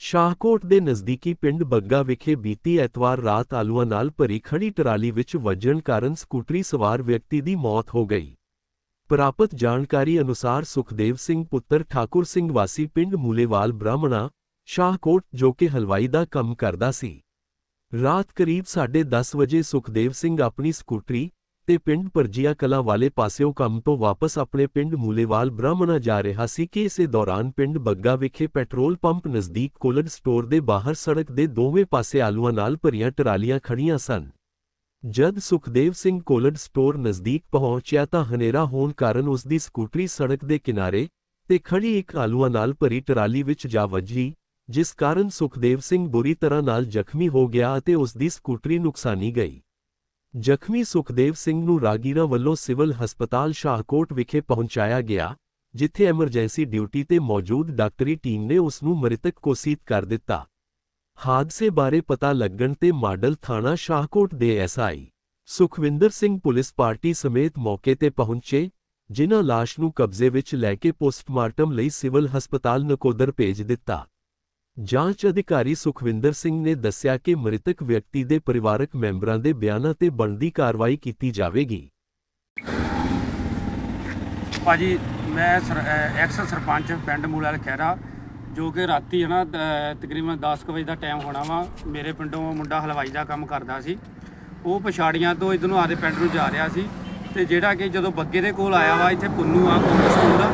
ਸ਼ਾਹਕੋਟ ਦੇ ਨਜ਼ਦੀਕੀ ਪਿੰਡ ਬੱਗਾ ਵਿਖੇ ਬੀਤੀ ਐਤਵਾਰ ਰਾਤ ਆਲੂਆਂ ਨਾਲ ਭਰੀ ਖੜੀ ਟਰਾਲੀ ਵਿੱਚ ਵੱਜਣ ਕਾਰਨ ਸਕੂਟਰੀ ਸਵਾਰ ਵਿਅਕਤੀ ਦੀ ਮੌਤ ਹੋ ਗਈ। ਪ੍ਰਾਪਤ ਜਾਣਕਾਰੀ ਅਨੁਸਾਰ ਸੁਖਦੇਵ ਸਿੰਘ ਪੁੱਤਰ ਠਾਕੁਰ ਸਿੰਘ ਵਾਸੀ ਪਿੰਡ ਮੂਲੇਵਾਲ ਬ੍ਰਾਹਮਣਾ, ਸ਼ਾਹਕੋਟ, ਜੋ ਕਿ ਹਲਵਾਈ ਦਾ ਕੰਮ ਕਰਦਾ ਸੀ। ਰਾਤ ਕਰੀਬ 10:30 ਵਜੇ ਸੁਖਦੇਵ ਸਿੰਘ ਆਪਣੀ ਸਕੂਟਰੀ ਤੇ ਪਿੰਡ ਪਰਜੀਆ ਕਲਾਂ ਵਾਲੇ ਪਾਸਿਓਂ ਕੰਮ ਤੋਂ ਵਾਪਸ ਆਪਣੇ ਪਿੰਡ ਮੂਲੇਵਾਲ ਬ੍ਰਾਹਮਣਾ ਜਾ ਰਿਹਾ ਸੀ ਕਿ ਇਸੇ ਦੌਰਾਨ ਪਿੰਡ ਬੱਗਾ ਵਿਖੇ ਪੈਟਰੋਲ ਪੰਪ ਨਜ਼ਦੀਕ ਕੋਲਡ ਸਟੋਰ ਦੇ ਬਾਹਰ ਸੜਕ ਦੇ ਦੋਵੇਂ ਪਾਸੇ ਆਲੂਆਂ ਨਾਲ ਭਰੀਆਂ ਟਰਾਲੀਆਂ ਖੜੀਆਂ ਸਨ। ਜਦ ਸੁਖਦੇਵ ਸਿੰਘ ਕੋਲਡ ਸਟੋਰ ਨਜ਼ਦੀਕ ਪਹੁੰਚਿਆ ਤਾਂ ਹਨੇਰਾ ਹੋਣ ਕਾਰਨ ਉਸ ਦੀ ਸਕੂਟਰੀ ਸੜਕ ਦੇ ਕਿਨਾਰੇ ਤੇ ਖੜੀ ਇੱਕ ਆਲੂਆਂ ਨਾਲ ਭਰੀ ਟਰਾਲੀ ਵਿੱਚ ਜਾ ਵੱਜੀ, ਜਿਸ ਕਾਰਨ ਸੁਖਦੇਵ ਸਿੰਘ ਬੁਰੀ ਤਰ੍ਹਾਂ ਨਾਲ ਜ਼ਖਮੀ ਹੋ ਗਿਆ ਅਤੇ ਉਸ ਦੀ ਸਕੂਟਰੀ ਨੁਕਸਾਨੀ ਗਈ। ਜ਼ਖਮੀ ਸੁਖਦੇਵ ਸਿੰਘ ਨੂੰ ਰਾਗੀਰਾ ਵੱਲੋਂ ਸਿਵਲ ਹਸਪਤਾਲ ਸ਼ਾਹਕੋਟ ਵਿਖੇ ਪਹੁੰਚਾਇਆ ਗਿਆ, ਜਿੱਥੇ ਐਮਰਜੈਂਸੀ ਡਿਊਟੀ ਤੇ ਮੌਜੂਦ ਡਾਕਟਰੀ ਟੀਮ ਨੇ ਉਸ ਨੂੰ ਮ੍ਰਿਤਕ ਘੋਸ਼ਿਤ ਕਰ ਦਿੱਤਾ। ਹਾਦਸੇ ਬਾਰੇ ਪਤਾ ਲੱਗਣ ਤੇ ਮਾਡਲ ਥਾਣਾ ਸ਼ਾਹਕੋਟ ਦੇ SI Sukhwinder Singh police party ਸਮੇਤ ਮੌਕੇ ਤੇ ਪਹੁੰਚੇ, ਜਿਨ੍ਹਾਂ ਲਾਸ਼ ਨੂੰ ਕਬਜ਼ੇ ਵਿੱਚ ਲੈ ਕੇ ਪੋਸਟਮਾਰਟਮ ਲਈ ਸਿਵਲ ਹਸਪਤਾਲ ਨਕੋਦਰ ਭੇਜ ਦਿੱਤਾ। ਜਾਂਚ ਅਧਿਕਾਰੀ ਸੁਖਵਿੰਦਰ ਸਿੰਘ ਨੇ ਦੱਸਿਆ ਕਿ ਮ੍ਰਿਤਕ ਵਿਅਕਤੀ ਦੇ ਪਰਿਵਾਰਕ ਮੈਂਬਰਾਂ ਦੇ ਬਿਆਨਾਂ ਤੇ ਬਣਦੀ ਕਾਰਵਾਈ ਕੀਤੀ ਜਾਵੇਗੀ। ਭਾਜੀ, ਮੈਂ ਸਰ- ਐਕਸ ਸਰਪੰਚ ਪਿੰਡ ਮੂਲਾਲ ਖਹਿਰਾ ਜੋ ਕਿ ਰਾਤੀ ਹੈ ਨਾ ਤਕਰੀਬਨ 10 ਕੁ ਵਜੇ ਦਾ ਟਾਈਮ ਹੋਣਾ ਵਾ, ਮੇਰੇ ਪਿੰਡੋਂ ਮੁੰਡਾ ਹਲਵਾਈ ਦਾ ਕੰਮ ਕਰਦਾ ਸੀ ਉਹ ਪਛਾੜੀਆਂ ਤੋਂ ਇਧਰ ਨੂੰ ਆਦੇ ਪਿੰਡ ਨੂੰ ਜਾ ਰਿਹਾ ਸੀ ਤੇ ਜਿਹੜਾ ਕਿ ਜਦੋਂ ਬੱਗੇ ਦੇ ਕੋਲ ਆਇਆ ਵਾ, ਇੱਥੇ ਪੁੰਨੂ ਆ cold store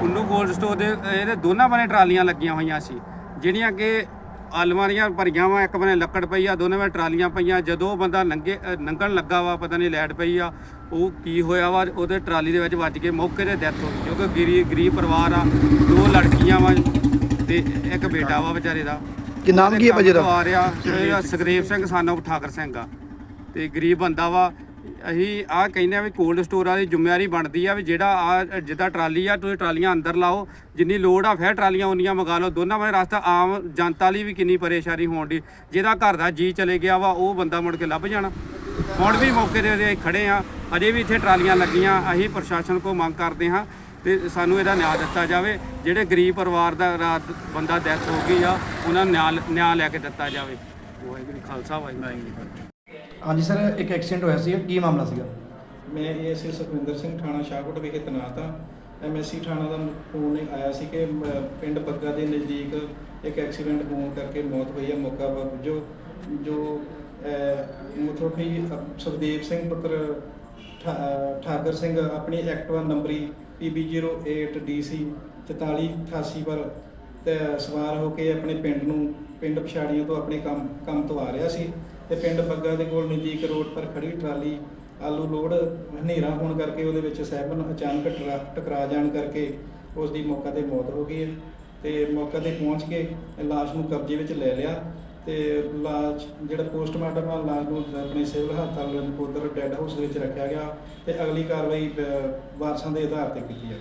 Punnu cold store ਦੇ, ਇਹਦੇ ਦੋਨਾਂ ਬੰਨੇ ਟਰਾਲੀਆਂ ਲੱਗੀਆਂ ਹੋਈਆਂ ਸੀ ਜਿਹੜੀਆਂ ਕਿ ਆਲੂਆਂ ਦੀਆਂ ਭਰੀਆਂ ਵਾ ਇੱਕ ਬੰਨੇ ਲੱਕੜ ਪਈ ਆ ਦੋਨੇ ਬੰਨੇ ਟਰਾਲੀਆਂ ਪਈਆਂ। ਜਦੋਂ ਬੰਦਾ ਅ, ਲੰਘਣ ਲੱਗਾ ਵਾ ਪਤਾ ਨਹੀਂ ਲਾਈਟ ਪਈ ਆ ਉਹ ਕੀ ਹੋਇਆ ਵਾ ਉਹਦੇ ਟਰਾਲੀ ਦੇ ਵਿੱਚ ਵੱਜ ਕੇ ਮੌਕੇ ਤੇ ਡੈਥ ਹੋ ਗਈ। ਕਿਉਂਕਿ ਗਰੀਬ ਗਰੀਬ ਪਰਿਵਾਰ ਆ ਦੋ ਲੜਕੀਆਂ ਵਾ ਤੇ ਇੱਕ ਬੇਟਾ ਵਾ ਵਿਚਾਰੇ ਦਾ। ਕੀ ਨਾਮ ਕੀ ਹੈ ਭਾਜੀ ਦਾ? ਆ ਰਿਹਾ ਸੁਖਦੇਵ ਸਿੰਘ ਸਾਨੋ ਠਾਕਰ ਸਿੰਘ ਆ। ਤੇ ਗਰੀਬ ਬੰਦਾ ਵਾ ਅਸੀਂ ਆਹ ਕਹਿੰਦੇ ਆ ਵੀ ਕੋਲਡ ਸਟੋਰ ਵਾਲੀ ਜ਼ਿੰਮੇਵਾਰੀ ਬਣਦੀ ਆ ਵੀ ਜਿਹੜਾ ਆ, ਜਿੱਦਾਂ ਟਰਾਲੀ ਆ, ਤੁਸੀਂ ਟਰਾਲੀਆਂ ਅੰਦਰ ਲਾਓ, ਜਿੰਨੀ ਲੋੜ ਆ ਫਿਰ ਟਰਾਲੀਆਂ ਉਨੀਆਂ ਮੰਗਾ ਲਓ। ਦੋਨਾਂ ਬਾਰੇ ਰਸਤਾ ਆਮ ਜਨਤਾ ਲਈ ਵੀ ਕਿੰਨੀ ਪਰੇਸ਼ਾਨੀ ਹੋਣ ਦੀ। ਜਿਹਦਾ ਘਰ ਦਾ ਜੀ ਚਲੇ ਗਿਆ ਵਾ, ਉਹ ਬੰਦਾ ਮੁੜ ਕੇ ਲੱਭ ਜਾਣਾ। ਹੁਣ ਵੀ ਮੌਕੇ ਦੇ ਉੱਤੇ ਖੜੇ ਆ। ਅਜੇ ਵੀ ਇੱਥੇ ਟਰਾਲੀਆਂ ਲੱਗੀਆਂ, ਅਸੀਂ ਪ੍ਰਸ਼ਾਸਨ ਕੋ ਮੰਗ ਕਰਦੇ ਹਾਂ ਤੇ ਸਾਨੂੰ ਇਹਦਾ ਨਿਆਂ ਦਿੱਤਾ ਜਾਵੇ। ਜਿਹੜੇ ਗਰੀਬ ਪਰਿਵਾਰ ਦਾ ਰਾਤ ਬੰਦਾ ਡੈਥ ਹੋ ਗਈ ਆ, ਉਹਨਾਂ ਨੂੰ ਨਿਆਂ ਨਿਆਂ ਲੈ ਕੇ ਦਿੱਤਾ ਜਾਵੇ। ਵਾਹਿਗੁਰੂ ਖਾਲਸਾ, ਵਾਹਿਗੁਰੂ ਹਾਂਜੀ ਸਰ ਇੱਕ ਐਕਸੀਡੈਂਟ ਹੋਇਆ ਸੀ ਕੀ ਮਾਮਲਾ ਸੀਗਾ? ਮੈਂ ਏਐਸਏ ਸੁਖਵਿੰਦਰ ਸਿੰਘ ਥਾਣਾ ਸ਼ਾਹਕੋਟ ਵਿਖੇ ਤੈਨਾਤ ਹਾਂ। ਐਮਐਸਸੀ ਥਾਣਾ ਦਾ ਫੋਨ ਆਇਆ ਸੀ ਕਿ ਅਮ, ਪਿੰਡ ਬੱਗਾ ਦੇ ਨਜ਼ਦੀਕ ਇੱਕ ਐਕਸੀਡੈਂਟ ਹੋਣ ਕਰਕੇ ਮੌਤ ਹੋਈ ਹੈ। ਮੌਕਾ ਜੋ ਜੋ ਮੁਥੋਠੀ ਸੁਖਦੇਵ ਸਿੰਘ ਪੁੱਤਰ ਠਾ- ਅਹ, ਠਾਕਰ ਸਿੰਘ ਆਪਣੀ ਐਕਟਿਵਾ ਨੰਬਰੀ PB08DC 4488 ਪਰ ਤੇ ਸਵਾਰ ਹੋ ਕੇ ਆਪਣੇ ਪਿੰਡ ਨੂੰ ਪਿੰਡ ਪਛਾੜੀਆਂ ਤੋਂ ਆਪਣੇ ਕੰਮ ਕੰਮ ਤੋਂ ਆ ਰਿਹਾ ਸੀ। ਤੇ ਪਿੰਡ ਬੱਗਾ ਦੇ ਕੋਲ ਨਜ਼ਦੀਕ ਰੋਡ ਪਰ ਖੜੀ ਟਰਾਲੀ ਆਲੂ ਲੋਡ ਹਨੇਰਾ ਹੋਣ ਕਰਕੇ ਉਹਦੇ ਵਿੱਚ ਸਹਿਬਨ ਅਚਾਨਕ ਟਰਾ- ਟਕਰਾ ਜਾਣ ਕਰਕੇ ਉਸ ਦੀ ਮੌਕਾ ਤੇ ਮੌਤ ਹੋ ਗਈ ਹੈ। ਤੇ ਮੌਕਾ ਤੇ ਪਹੁੰਚ ਕੇ ਲਾਸ਼ ਨੂੰ ਕਬਜ਼ੇ ਵਿੱਚ ਲੈ ਲਿਆ ਤੇ ਲਾਸ਼ ਜਿਹੜਾ ਪੋਸਟਮਾਰਟਮ ਆ ਲਾਸ਼ ਨੂੰ ਆਪਣੇ ਸਿਵਲ ਹਸਪਤਾਲ ਨਕੋਦਰ ਡੈੱਡ ਹਾਊਸ ਦੇ ਵਿੱਚ ਰੱਖਿਆ ਗਿਆ ਤੇ ਅਗਲੀ ਕਾਰਵਾਈ ਅਹ, ਵਾਰਸਾਂ ਦੇ ਆਧਾਰ ਤੇ ਕੀਤੀ ਹੈ